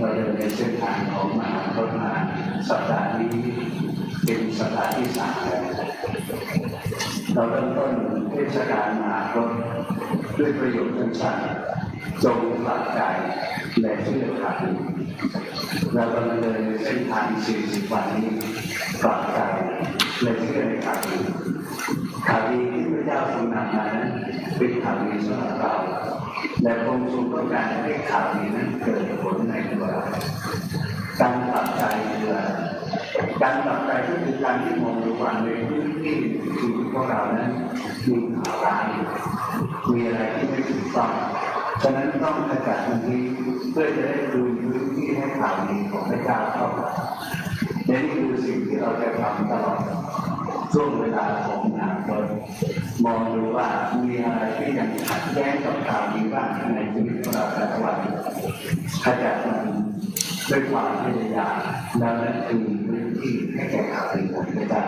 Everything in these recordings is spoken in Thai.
เราเดินในเส้นทางของมหาพจมาสัปดาห์นี้เป็นสัปดาห์ที่สามแล้วเราเริ่มต้นเทศกาลมหาพจด้วยประโยชน์สั้นๆจงหลักใจและเชื่อขันเรากำลังเดินในเส้นทาง 40 วันนี้ปรับใจ และเชื่อในขันข่าวดีที่พระเจ้าทรงนำมานั้นเป็นข่าวดีสำหรับเราและพระองค์ทรงต้องการให้ข่าวดีนั้นเกิดผลในตัวเราการปรับใจคืออะไรการปรับใจก็คือการที่มองดูคว่าในพื้นที่ชีวิตของเรานั้นมีข่าวร้ายมีอะไรที่ไม่ถูกต้องฉะนั้นต้องขจัดมันนี้เพื่อจะได้คืนพื้นที่ให้ข่าวดีของพระเจ้าเข้ามาและนี่คือสิ่งที่เราจะทำตลอด ช่วงเวลาของงานก็มองดูว่ามีอะไรที่ยังขัดแย้งกับข่าวดีบ้างในชีวิตของเราแต่ละวันขจัดมันด้วยความพยายามแล้วนั่นคือพื้นที่ให้แก่ข่าวดีของพระเจ้า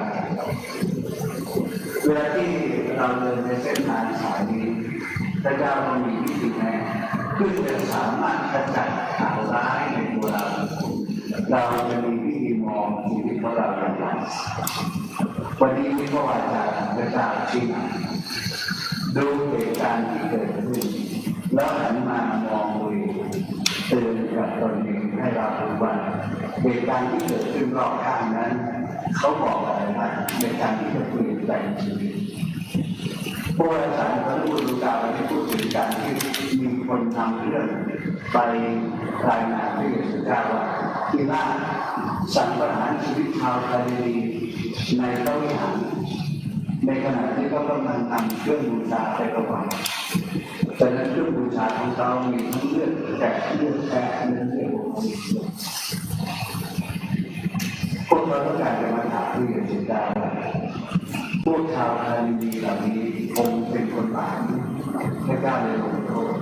เวลาที่เราเดินในเส้นทางสายนี้พระเจ้าต้องมีวิธีแนะเพื่อจะสามารถขจัดข่าวร้ายในตัวเราเราจะมีวิธีมองชีวิตของเราอย่างไร วันนี้ที่พระวาจาของพระเจ้าชี้ดูเหตุการณ์ที่เกิดขึ้นแล้วหันมามองดูเตือนกับตนเองให้เรารู้ว่าเหตุการณ์ที่เกิดขึ้นรอบข้างนั้น เขาบอกอะไรบ้างในการที่จะเปลี่ยนแปลงชีวิตพระวาจาของพระพุทธเจ้าได้พูดถึงการที่มีคนนำเรื่องไปรายงานพระเยซูเจ้าว่าที่ล่าสั่งประหารชีวิตชาวไทยดี ในพระวิหารในขณะที่เขากำลังนำเครื่องบูชาไปถวายแต่นั้นเครื่องบูชาของเขามีทั้งเลือดแกะเลือดแกะเลือดเลือดพวกเราต้องการจะมาถามพระเยซูเจ้าว่าพวกชาวไทยดีเหล่านี้คงเป็นคนบาปพระเจ้าเลยลงโทษ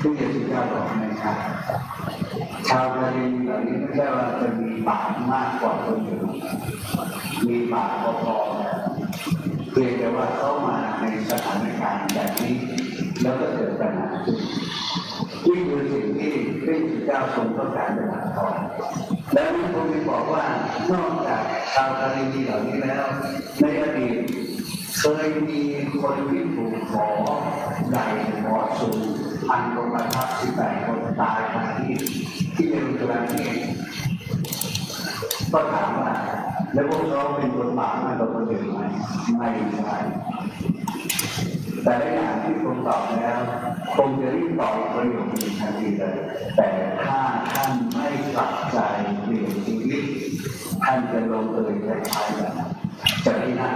พระเยซูเจ้าบอกในครับ ชาวกะเหรี่เหล่านี้ไม่ใช่ว่าจะมีบาปมากกว่าคนอื่นมีบาปพอๆเพียงแต่ว่าเข้ามาในสถานการณ์แบบนี้ แล้วก็เกิดปัญหาขึ้นนี่คือสิ่งที่พระเจ้าทรงต้องการจะถ่ายทอดและมีคนที่บอกว่านอกจากชาวกะเหรี่เหล่านี้แล้ว ในอดีตเคยมีคนที่ถูกขอใหญ่ขอสูงพันคนประทับสิบแปดคนตายคาที่ ที่เยรูซาเล็มนี่ก็ถามว่าแล้วพวกเขาเป็นคนบาปมากกว่าคนอื่นไหมไม่ใช่แต่ในอย่างที่ผมตอบแล้วคงจะรีบตอบประโยคนี้ทันทีเลยแต่ถ้าท่านไม่กลับใจเปลี่ยนชีวิตท่านจะลงเอยคล้ายๆแบบจะที่นั่น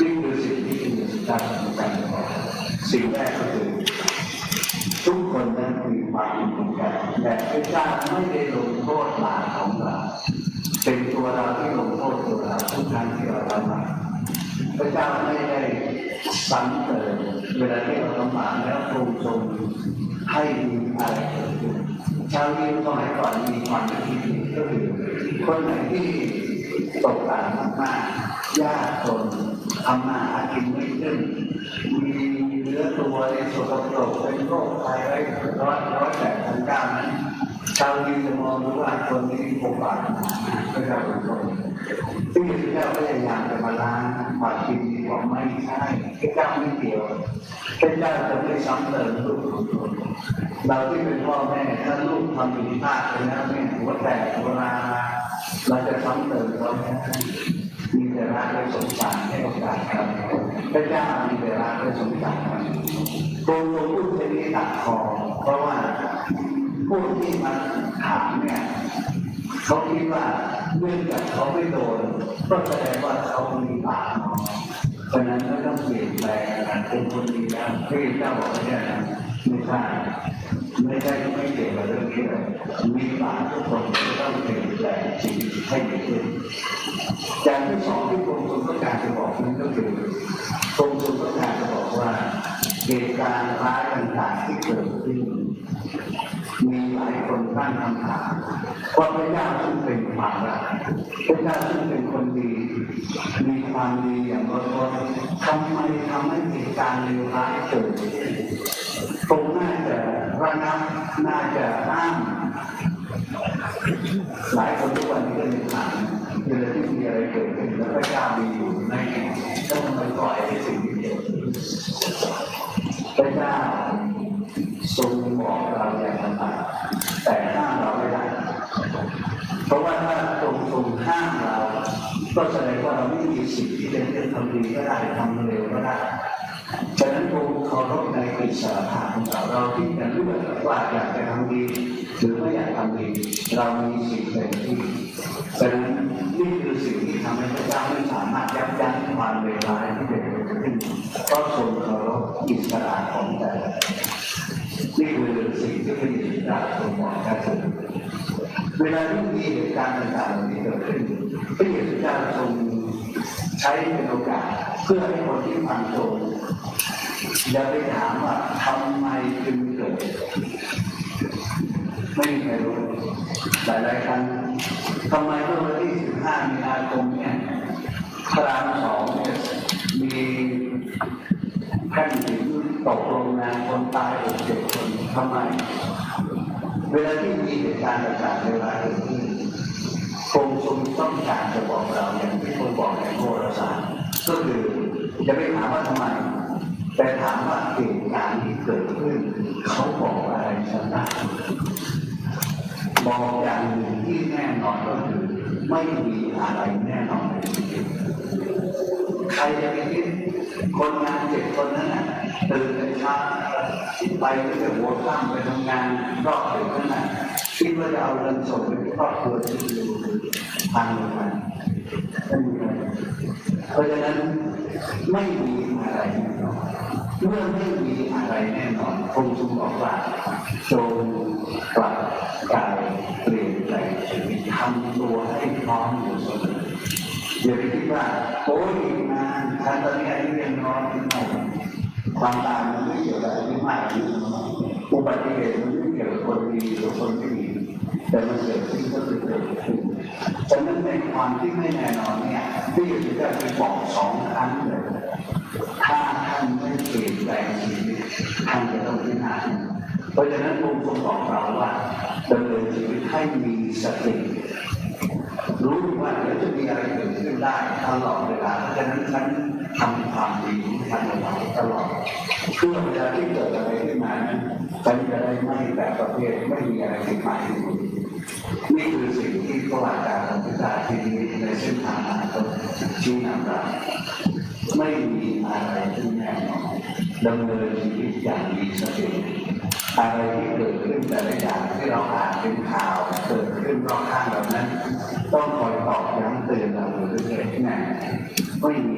นี่คือสิ่งที่คุณจะได้ทำกันสิ่งแรกก็คือทุกคนนั้นมีความเหมือนกันแต่พระเจ้าไม่ได้ลงโทษหลานของเราเป็นตัวเราที่ลงโทษตัวเราทุกครั้งที่เราทำมาพระเจ้า ไม่ได้ซ้ำเติมเวลาที่เราทำบาปแล้วทรงทรงให้มีอะไรเกิดขึ้นชาวยิวสมัยก่อนมีความคิดก็คือคนไหนที่ตกต่ำมากๆยากจนทำมาหากินไม่ขึ้นมีเนื้อตัวในสกปรกเป็นโรคภัยไร้ร้อยร้อยแปดพันก้านั้นชาวยิวจะมองดูว่าคนนี้คงบาปพระเจ้เป็นคนที่พระเจ้าพยายามจะมาล้างความคิดนี้ บอกไม่ใช่พระเจ้าไม่เกี่ยวพระเจ้าจะไม่ซ้ำเติมลูกของตนเราที่เป็นพ่อแม่ถ้าลูกทำผิดพลาดไปแล้วเนี่หัวแตกหัวราเราจะซ้ำเติมเขาไม่ได้มีแต่รักและสงสารให้โอกาสครับพระเจ้ามีแต่รักและสงสารครับตรงตรงพูดเช่นนี้ตัดคอเพราะว่าผู้ที่มาถามเนี่ยเขาคิดว่าเนื่องจากเขาไม่โดนก็แสดงว่าเขามีบาปน้อย เพราะนั้นก็ต้องเปลี่ยนแปลงการเป็นคนดีแล้วพระเจ้าบอกว่าเนี่ยนะไม่ใช่ไม่ใช่ไม่เกี่ยวกับเรื่องนี้เลยมีบาปทุกคนจะต้องเปลี่ยนแปลงชีวิตให้ดีขึ้นอย่างที่สองที่กรมชลต้องการจะบอกนั่นก็คือกรมชลต้องการจะบอกว่าเหตุการณ์ร้ายต่างๆที่เกิดขึ้น มีหลายคนตั้งคำถามว่าพระเจ้าซึ่งเป็นความรักพระเจ้าซึ่งเป็นคนดีมีความดีอย่างล้นพ้นทำไมทำให้เหตุการณ์เลวร้ายเกิดขึ้นคงน่าจะระงับน่าจะห้ามหลายคนทุกวันนี้ก็มีถามเวลาที่มีอะไรเกิดขึ้นแล้วพระเจ้ามีอยู่ในแล้วทำไมปล่อยสิ่งที่เกิดพระเจ้า ทรงบอกเราอย่างต่างๆแต่ห้ามเราไม่ได้ เพราะว่าถ้าทรงทรงห้ามเรา ก็แสดงว่าเราไม่มีสิทธิ์ที่จะเลือกทำดีก็ได้ทำเร็วก็ได้ฉะนั้นคงเคารพในอิสระภาพของเราเราที่จะเลือกว่าอยากจะทำดีหรือไม่อยากทำดีเรามีสิทธิ์เต็มที่ฉะนั้นนี่คือสิ่งที่ทำให้พระเจ้าไม่สามารถยับยั้งความเลวร้ายที่เกิดขึ้นเพราะทรงเคารพอิสระของแต่ละ นี่คือสิ่งที่พระเยซูเจ้าทรงบอกกับผมเวลาที่มีเหตุการณ์ต่างๆเหล่านี้เกิดขึ้นพระเยซูเจ้าทรงใช้เป็นโอกาส เพื่อให้คนที่ฟังทรงอย่าไปถามว่าทำไมจึงเกิดไม่มีใครรู้หลายหลายๆครั้งทำไมเมื่อวันที่15มีนาคมเนี่ยพระรามสองมี เวลาที่มีเหตุการณ์ต่างๆในเวลาเกิดขึ้นคงทรงต้องการจะบอกเราอย่างที่คนบอกในโหราศาสตร์ก็คือจะไม่ถามว่าทำไม แต่ถามว่าเหตุการณ์ที่เกิดขึ้น เขาบอกอะไรฉันได้บอกอย่างหนึ่งที่แน่นอนก็คือ ไม่มีอะไรแน่นอนในชีวิตใครจะไปคิดคนงานเจ็ดคนนั้นนะ ตื่นแต่เช้าไปตั้งแต่หัวค่ำไปทำงานรอบดึกนั่นน่ะคิดว่าจะเอาเงินส่งไปครอบครัวที่อยู่พันลงมาไม่มีเพราะฉะนั้นไม่มีอะไรแน่นอนเมื่อไม่มีอะไรแน่นอนคงจึงบอกว่าจงกลับกายเปลี่ยนใจชีวิตทำตัวให้พร้อมอยู่เสมออย่าไปคิดว่าโอ้ยอีกนานฉันตอนนี้อายุยังน้อยไม่ ความตายมันไม่เกี่ยวกับอายุมากอายุน้อยอุบัติเหตุมันไม่เกี่ยวกับคนดีหรือคนไม่ดีแต่มันเกิดขึ้นก็คือเกิดขึ้นฉะนั้นในความที่ไม่แน่นอนเนี่ยที่อยู่ที่จะไปบอกสองครั้งเลยถ้าท่านไม่เปลี่ยนแปลงชีวิตท่านจะต้องพินาศเพราะฉะนั้นองค์ทรงบอกเราว่าดำเนินชีวิตให้มีสติรู้ว่าเดี๋ยวจะมีอะไรเกิดขึ้นได้ตลอดเวลาเพราะฉะนั้นฉัน ทำความดีทำอะไรตลอดเพื่อเวลาที่เกิดอะไรขึ้นมานั้นฉันจะได้ไม่แต่ประเภทไม่มีอะไรผิดหมายนี่คือสิ่งที่พระอาจารย์ของพิจาทีนี้ในเส้นทางอนาคตชี้นำเราไม่มีอะไรที่แน่นอนดำเนินชีวิตอย่างมีสติอะไรที่เกิดขึ้นแต่ละอย่างที่เราอ่านเป็นข่าวเกิดขึ้นรอบข้างเรานั้น ต้องคอยตอกย้ำเตือนเราอยู่เรื่อยๆแน่ไม่มี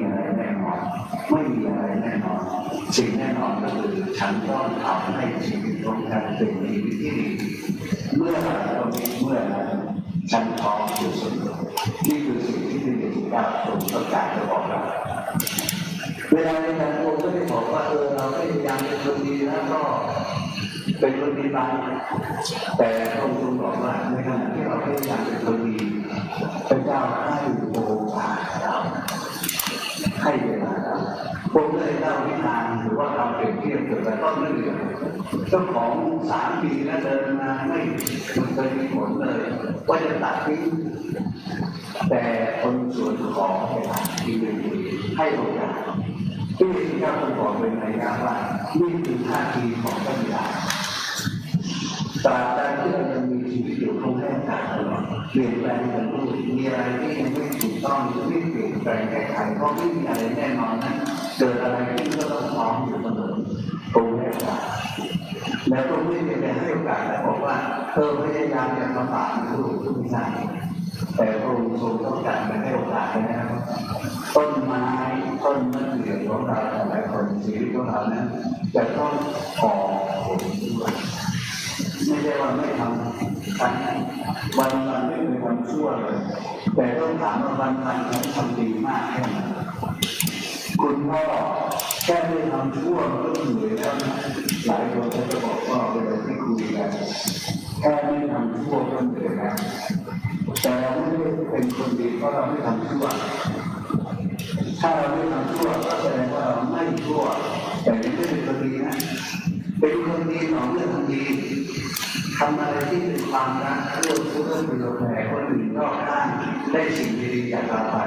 คือฉันต้องทำให้ชีวิตของฉันเป็นชีวิตที่ดีเมื่อไหร่ก็มีเมื่อนั้นฉันพร้อมอยู่เสมอนี่คือสิ่งที่พระเยซูเจ้าทรงต้องการจะบอกเราเวลาในการโกงก็ได้บอกว่าเออเราพยายามเป็นคนดีแล้วก็เป็นคนดีไปแต่พระองค์ทรงบอกว่าในขณะที่เราพยายามเป็นคนดีพระเจ้าให้โอกาสเราให้เวลาเราผมเลยเล่านิทานหรือว่าเราเป กี่ยวกับต้นมะเดื่อเจ้าของสามปีแล้วเดินมาไม่เคยมีผลเลยว่าจะตัดทิ้งแต่คนส่วนขอให้ทำที่ดีให้โอกาสที่เจ้าทรงบอกเป็นในยาว่านี่คือท่าทีของพระบิดาตราบใดที่เรายังมีชีวิตอยู่คงให้โอกาสตลอดเปลี่ยนแปลงกันด้วยมีอะไรที่ยังไม่ถูกต้องหรือไม่เปลี่ยนแปลงแก้ไขเพราะไม่มีอะไรแน่นอนนะเกิดอะไรขึ้นก็ต้องพร้อมอยู่เสมอคงให้โอกาส แล้วก็ไม่ได้ให้โอกาสแล้วบอกว่าเออพยายามจะมาปาดูทุกอย่างแต่พระองค์ทรงต้องการมาให้โอกาสนะครับต้นไม้ต้นมะเดื่อของเราหลายคนชีวิตของเรานั้นจะต้องออกผลด้วยไม่ใช่ว่าไม่ทำทันวันวันไม่เคยทำชั่วเลย แต่ต้องถามว่าวันวันนั้นทำดีมากแค่ไหนคุณพ่อ ค่ไม่ทำชั่วมันก็เหนื่อยแล้วหลายคนเขาจะบอกว่าเวลาที่คุยกันแค่ไม่ทำชั่วก็เหนื่อยแล้วแต่เราไม่ได้เป็นคนดีเพราะเราไม่ทำชั่วถ้าเราไม่ทำชั่วก็แสดงว่าเราไม่ชั่วแต่ไม่ได้เป็นคนดีนะเป็นคนดีต่อเมื่อทำดีทำอะไรที่เป็นความรักเรื่องเรื่องประโยชน์แก่คนอื่นรอบข้างได้สิ่งดีๆจากเราไป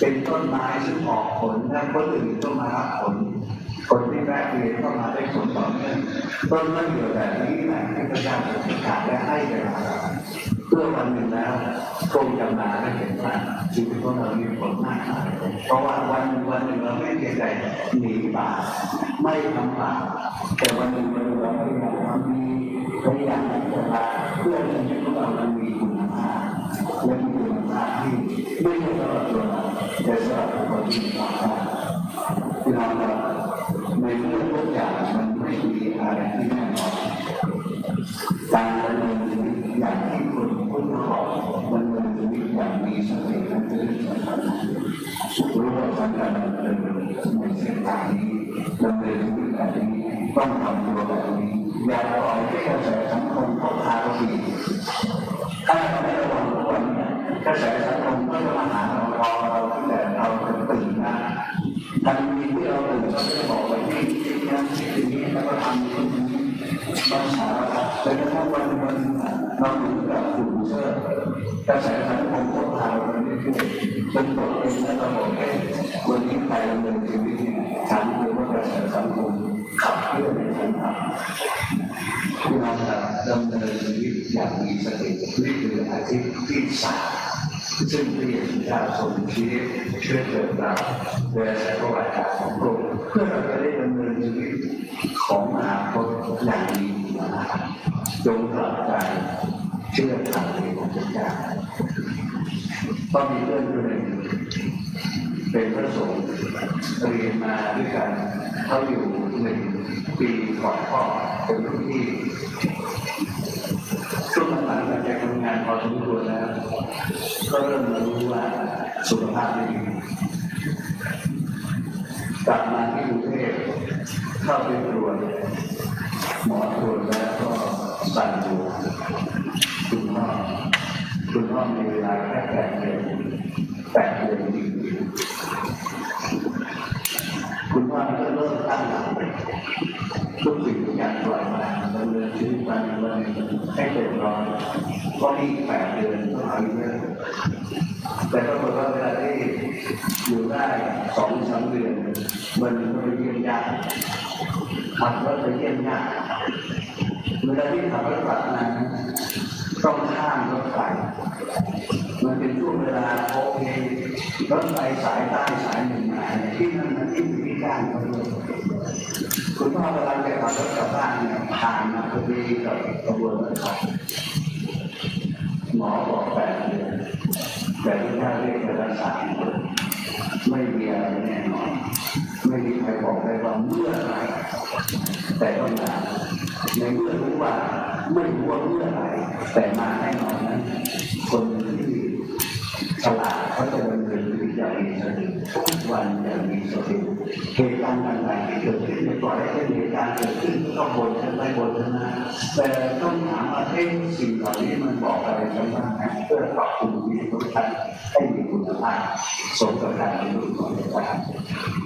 เป็นต้นไม้ซึ่งออกผลและคนอื่นก็มารับผล คนที่แวะเวียนเข้ามาได้ผลต่อเนื่องต้นมะเดื่อแบบนี้แหละที่พระเจ้าทรงประกาศและให้แก่เราเพื่อวันหนึ่งแล้วคงจะมาได้เห็นว่าชีวิตของเรามีผลมากมายเพราะว่าวันวันหนึ่งเราไม่เพียงแต่หนีบาปไม่ทำบาปแต่วันหนึ่งวันหนึ่งเราพยายามทำดีพยายามที่จะมาเพื่อให้ชีวิตของเรามันมีคุณภาพและมีคุณภาพที่ไม่ใช่สำหรับตัวเราแต่สำหรับคนที่มีความภาคที่เรา ในเมื่อทุกอย่างมันไม่มีอะไรที่แน่นอนการดำเนินชีวิตอย่างที่คนพุทธบอกดำเนินชีวิตอย่างมีสติและตื่นสำคัญรู้ว่าฉันจะดำเนินในเส้นทางนี้ดำเนินชีวิตแบบนี้ต้องทำตัวแบบนี้อย่าปล่อยให้กระแส เราถึงกับกลุ่มเชื่อกระแสสังคมก็พาเราไปเรื่อยๆจนตกเป็นแล้วเราบอกเอ้วันนี้ใครดำเนินชีวิตฉันหรือว่ากระแสสังคมขับเคลื่อนในฉันทำที่เราจะดำเนินชีวิตอย่างมีสตินี่คืออาชีพที่สามซึ่งพระเยซูเจ้าทรงชี้ช่วยเกิดเราโดยอาศัยประวัติศารของพระองค์เพื่อเราจะได้ดำเนินชีวิตของอนาคตอย่างดีนะครับ จงกลับใจเชื่อทางเองของพระเจ้าก็มีเพื่อนคนหนึ่งเป็นพระสงฆ์เรียนมาด้วยกันเขาอยู่หนึ่งปีก่อนพ่อเป็นรุ่นพี่ช่วงหลังๆหลังจากทำงานพอสมควรแล้ว ก็เริ่มรู้ว่าสุขภาพไม่ดีกลับมาที่กรุงเทพเข้าไปตรวจหมอตรวจแล้ว ก็สั่นตัวคุณพ่อคุณพ่อมีเวลาแค่แปดเดือนแปดเดือนจริงๆคุณพ่อก็เริ่มตั้งหลักทุกสิ่งทุกอย่างปล่อยมาดำเนินชีวิตวันวันให้เต็มร้อยก็นี่แปดเดือนต้องเอาอีกเยอะแต่ปรากฏว่าเวลาที่อยู่ได้สองสามเดือนมันก็ไปเยี่ยมญาติขับรถไปเยี่ยมญาติ เวลาที่ขับรถกลับมาต้องข้ามรถไฟมันเป็นช่วงเวลาโอเครถไฟสายใต้สายหนึ่งมาเนี่ยที่นั่นมันที่มีพิการเขาด้วยคุณพ่อกำลังจะขับรถกลับบ้านเนี่ยผ่านมาพอดีกับกระบวนการขับหมอบอกแปดเดือนแต่ที่ถ้าเรียกเป็นสามเดือนไม่มีอะไรแน่นอน ไม่มีใคว่าเมื่อไรแต่ต้องมาในเมื่อรู้ว่าไม่รู้ว่าเมื่อไรแต่มาแน่นอนนั้นคนที่ฉลาดเขาจะดำเนินชีวิตอย่างมีสติทุกวันอย่างมีสติเหตุการณ์ต่างๆที่เกิดขึ้นในปล่อยให้เหตุการณ์เกิดขึ้นก็บ่นกันไปบ่นกันมาแต่ต้องถามว่าเอ๊ะสิ่งเหล่านี้มันบอกอะไรกันบ้างนะเพื่อปรับปรุงวิตของท่านให้มีคุณภาพสมกับการเป็นลูกของพร